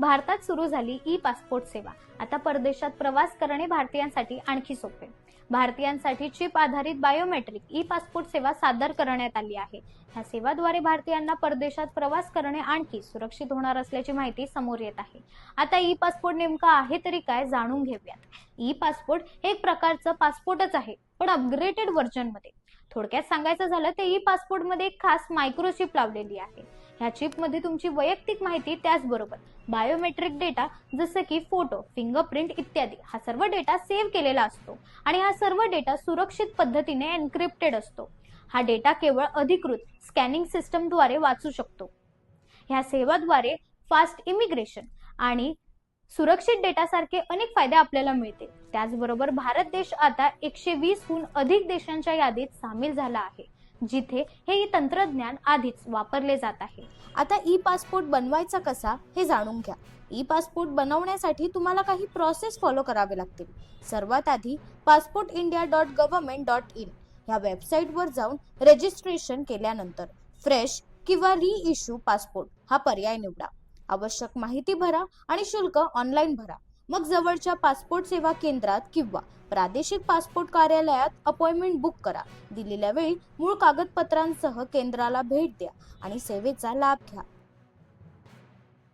भारतात सुरू झाली ई पासपोर्ट सेवा. आता परदेशात प्रवास करणे भारतीयांसाठी आणखी सोपे. भारतीयांसाठी चिप आधारित बायोमेट्रिक ई पासपोर्ट सेवा सादर करण्यात आली आहे. ह्या सेवाद्वारे भारतीयांना परदेशात प्रवास करणे आणखी सुरक्षित होणार असल्याची माहिती समोर येत आहे. आता ई पासपोर्ट नेमका आहे तरी काय जाणून घेऊयात. ई पासपोर्ट हे एक प्रकारचं पासपोर्टच आहे पण अपग्रेडेड व्हर्जनमध्ये थोडक्यात सांगायचं झालं तर ई पासपोर्टमध्ये एक खास मायक्रोचिप लावलेली आहे. ह्या चिपमध्ये तुमची वैयक्तिक माहिती त्याचबरोबर बायोमेट्रिक डेटा जसं की फोटो फिंगरप्रिंट इत्यादी हा सर्व डेटा सेव्ह केलेला असतो. आणि हा सर्व डेटा सुरक्षित पद्धतीने एन्क्रिप्टेड असतो. हा डेटा केवळ अधिकृत स्कॅनिंग सिस्टमद्वारे वाचू शकतो. ह्या सेवाद्वारे फास्ट इमिग्रेशन आणि सुरक्षित डेटासारखे अनेक फायदे आपल्याला मिळतील त्याचबरोबर भारत देश आता एकशे वीसहून अधिक देशांच्या यादीत सामील झाला आहे. जिथे हे तंत्रज्ञान आधीच वापरले जात आहे. आता ई पासपोर्ट बनवायचा कसा हे जाणून घ्या. ई पासपोर्ट बनवण्यासाठी तुम्हाला काही प्रोसेस फॉलो करावे लागतील. सर्वात आधी passport India dot government dot in ह्या वेबसाईटवर जाऊन रजिस्ट्रेशन केल्यानंतर फ्रेश किंवा री इश्यू पासपोर्ट हा पर्याय निवडा. आवश्यक माहिती भरा आणि शुल्क ऑनलाईन भरा. मग जवळच्या पासपोर्ट सेवा केंद्रात किंवा प्रादेशिक पासपोर्ट कार्यालयात अपॉइंटमेंट बुक करा. दिलेल्या वेळी मूळ कागदपत्रांसह केंद्राला भेट द्या आणि सेवेचा लाभ घ्या.